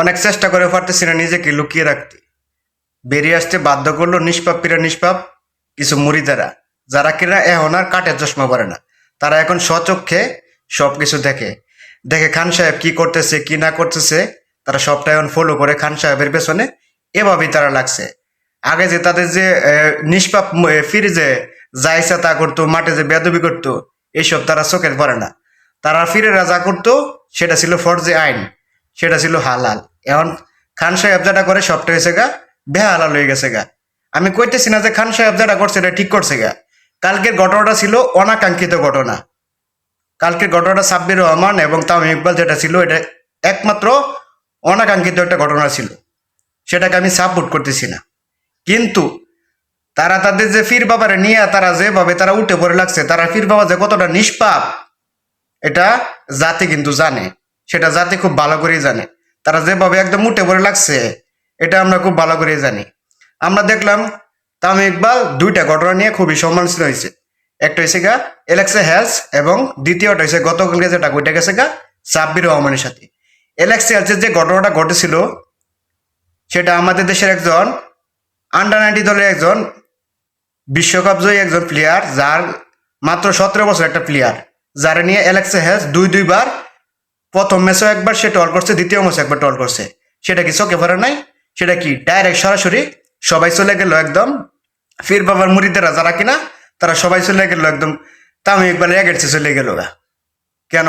অনেক চেষ্টা করে পারতেছি না নিজেকে লুকিয়ে রাখতে। বেরিয়ে আসতে বাধ্য করল নিষ্পাপ পীরা নিষ্পাপ কিছু মুড়িদারা, যারা কিনা এখন আর কাঠের চশমা পরে না। তারা এখন স্বচক্ষে সব কিছু দেখে। দেখে খান সাহেব কি করতেছে, কি না করতেছে, তারা সবটা এখন ফলো করে খান সাহেবের পেছনে। এভাবেই তারা লাগছে। আগে যে তাদের যে নিষ্পাপ ফিরে যে যা ইচ্ছা তা করতো, মাঠে যে বেদবি করতো এইসব তারা চোখের পড়ে না। তারা ফিরেরা যা করতো, সেটা ছিল ফরজে আইন। সেটা ছিল হালাল। এখন খান সাহেব যেটা করে, সবটা হয়েছে গা, বেহালাল হয়ে গেছে গা। আমি কইতেছি না যে খান সাহেব যেটা করছে, এটা ঠিক করছে গা। কালকের ঘটনাটা ছিল অনাকাঙ্ক্ষিত ঘটনা। কালকের ঘটনাটা সাব্বির রহমান এবং তামিম ইকবাল যেটা ছিল, এটা একমাত্র অনাকাঙ্ক্ষিত একটা ঘটনা ছিল। সেটাকে আমি সাপোর্ট করতেছি না। কিন্তু তারা তাদের যে ফির বাবারে নিয়ে তারা যেভাবে তারা উঠে পড়ে লাগছে, তারা ফির বাবা যে কতটা নিষ্পাপ, এটা জাতি কিন্তু জানে। সেটা জাতি খুব ভালো করেই জানে। তারা যেভাবে একদম উঠে পড়ে লাগছে, এটা আমরা খুব ভালো করেই জানি। আমরা দেখলাম তামিম ইকবাল দুইটা ঘটনা নিয়ে খুবই সম্মানিত হয়েছে। একটা হয়েছে গা, এলেক্সা হ্যালস এবং দ্বিতীয়টা হয়েছে গতকালকে যেটা ওইটা গেছে গা সাব্বির রহমানের সাথে। এলেক্সা হ্যালসের যে ঘটনাটা ঘটেছিল, সেটা আমাদের দেশের একজন আন্ডার নাইনটি দলের একজন বিশ্বকাপ জয়ী একজন প্লেয়ার যার মাত্র সতেরো বছর একটা প্লেয়ার যারা নিয়ে অ্যালেক্সা হ্যাজ দুই দুইবার প্রথম ম্যাচেও একবার সে টল করছে, দ্বিতীয় ম্যাচে একবার টল করছে। সেটা কি চোখে পড়ে নাই? সেটা কি ডাইরেক্ট সরাসরি সবাই চলে গেল একদম ফির বাবার মুড়িদেরা যারা কিনা তারা সবাই চলে গেল একদম তামি একবার এগেছে চলে গেল কেন?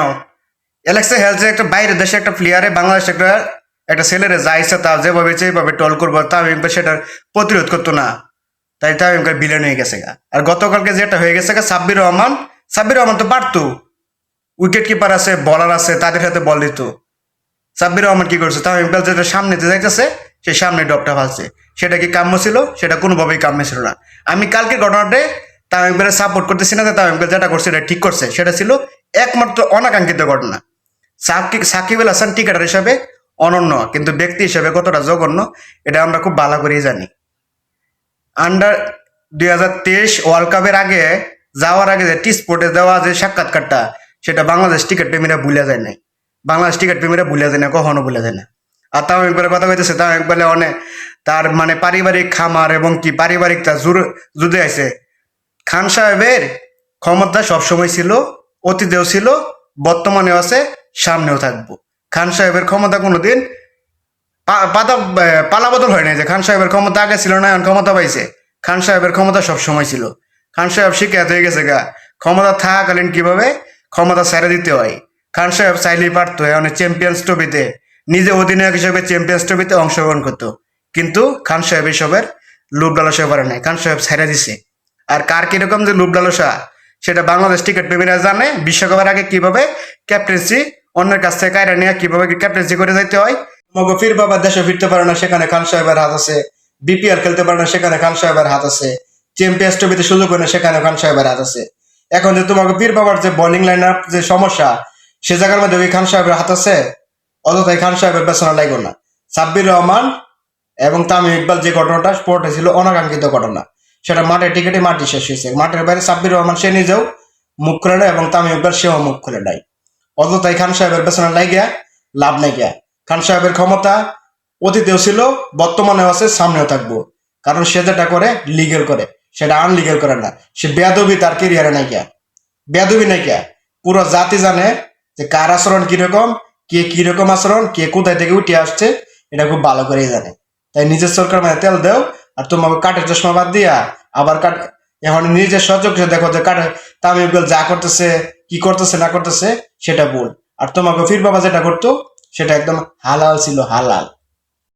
অ্যালেক্সা হেলস একটা বাইরের দেশে একটা প্লেয়ারে বাংলাদেশ একটা একটা ছেলেরে যা ইচ্ছা তা যেভাবে যেভাবে টল করব, তামিম ইকবাল সেটা প্রতিরোধ করতো না। তাই তামিম ইকবাল বিলেন হয়ে গেছে গা। আর গতকালকে যেটা হয়ে গেছে সাব্বির রহমান সাব্বির রহমান তো পারতো। উইকেট কিপার আছে বলার আছে, তাদের হাতে বল দিত। সাব্বির রহমান কি করছে? তামিম ইকবাল যেটা সামনে যাইতেছে সে সামনে ডপটা ফালছে। সেটা কি কাম্য ছিল? সেটা কোনোভাবেই কাম্য ছিল না। আমি কালকে ঘটনাতে তামিম ইকবালের সাপোর্ট করতেছি না তামিম ইকবাল যেটা করছে, এটা ঠিক করছে। সেটা ছিল একমাত্র অনাকাঙ্ক্ষিত ঘটনা। সাকিব সাকিব আল হাসান টিকাটার হিসাবে অনন্য, কিন্তু ব্যক্তি হিসাবে কতটা জঘন্য, এটা আমরা খুব ভালো করেই জানি। আন্ডার দুই হাজার তেইশ ওয়ার্ল্ড কাপের আগে, যাওয়ার আগে যে টি স্পোর্টে দেওয়া যে সাক্ষাৎকারটা সেটা বাংলাদেশ টিকিট প্রেমীরা ভুলে যায় নাই। বাংলাদেশ টিকিট প্রেমীরা ভুলে যায় না কখনো ভুলে যায় না আর তাও একবারে কথা কইতেছে, তাও একবারে অনেক তার মানে পারিবারিক খামার এবং কি পারিবারিক তার জুড়ে আছে খান সাহেবের ক্ষমতা সবসময় ছিল, অতীতেও ছিল, বর্তমানেও আছে, সামনেও থাকব। খান সাহেবের ক্ষমতা কোনোদিন পাতা পালা বদল হয় নাই যে খান সাহেবের ক্ষমতা আগে ছিল না, এখন ক্ষমতা পাইছে। খান সাহেবের ক্ষমতা সব সময় ছিল। খান সাহেব শিকায়ত হয়ে গেছে গা। ক্ষমতা থাকাকালীন কীভাবে ক্ষমতা ছেড়ে দিতে হয়। খান সাহেব চাইলেই পারতো এখন চ্যাম্পিয়ন্স ট্রফিতে নিজে অধিনায়ক হিসেবে চ্যাম্পিয়ন্স ট্রফিতে অংশগ্রহণ করতো। কিন্তু খান সাহেব এসবের লোভ লালসা পারে নাই, খান সাহেব ছেড়ে দিছে। আর কার কীরকম যে লোভ লালসা, সেটা বাংলাদেশ টিকিট প্রেমীরা জানে, বিশ্বকাপের আগে কীভাবে ক্যাপ্টেন্সি অন্যের কাছ থেকে কায়রা নিয়ে কীভাবে ক্যাপ্টেন্সি করে যাইতে হয়। মগো ফির বাবা দেশে ফিরতে পারে না, সেখানে খান সাহেবের হাত আছে। বিপিএল খেলতে পারে না, সেখানে খান সাহেবের হাত আছে। চ্যাম্পিয়ন্স ট্রফিতে সুযোগ হয় না সেখানে খান সাহেবের হাত আছে। এখন যে তোমাকে পীর বাবার যে বোলিং লাইন আপ যে সমস্যা, সে জায়গার মধ্যে ওই খান সাহেবের হাত আছে অযথাই খান সাহেবের পেছনে লাগবে না। সাব্বির রহমান এবং তামিম ইকবাল যে ঘটনাটা স্পোর্টে ছিল অনাকাঙ্ক্ষিত ঘটনা। সেটা মাঠে টিকিটে মাটি শেষ হয়েছে। মাঠের বাইরে সাব্বির রহমান, সে নিজেও মুখ খুলে নেয় এবং তামিম ইকবাল, সেও মুখ খুলে নেয় অযথাই খান সাহেবের পেছনে লাগিয়া লাভ নাই গিয়া। খান সাহেবের ক্ষমতা অতীতেও ছিল, বর্তমানেও আছে, সামনেও থাকব। কারণ সে যেটা করে লিগেল করে। সেটা আনলিগেল করে না। সে বেয়াদবি তার কেরিয়ারে নাই গিয়া বেয়াদবি নাই গিয়া পুরো জাতি জানে যে কার আচরণ কীরকম, কে কীরকম আচরণ, কে কোথায় থেকে উঠে আসছে, এটা খুব ভালো করেই জানে। তাই নিজের সরকার মানে তেল দেও আর তোমাকে কাঠের চশমা বাদ দিয়া আবার কাঠ এখন নিজের সচক দেখো যে কাঠে তামিম যা করতেছে, কি করতেছে, না করতেছে, সেটা ভুল। আর তোমাকে ফির বাবা যেটা করতো, সেটা একদম হালাল ছিল, হালাল।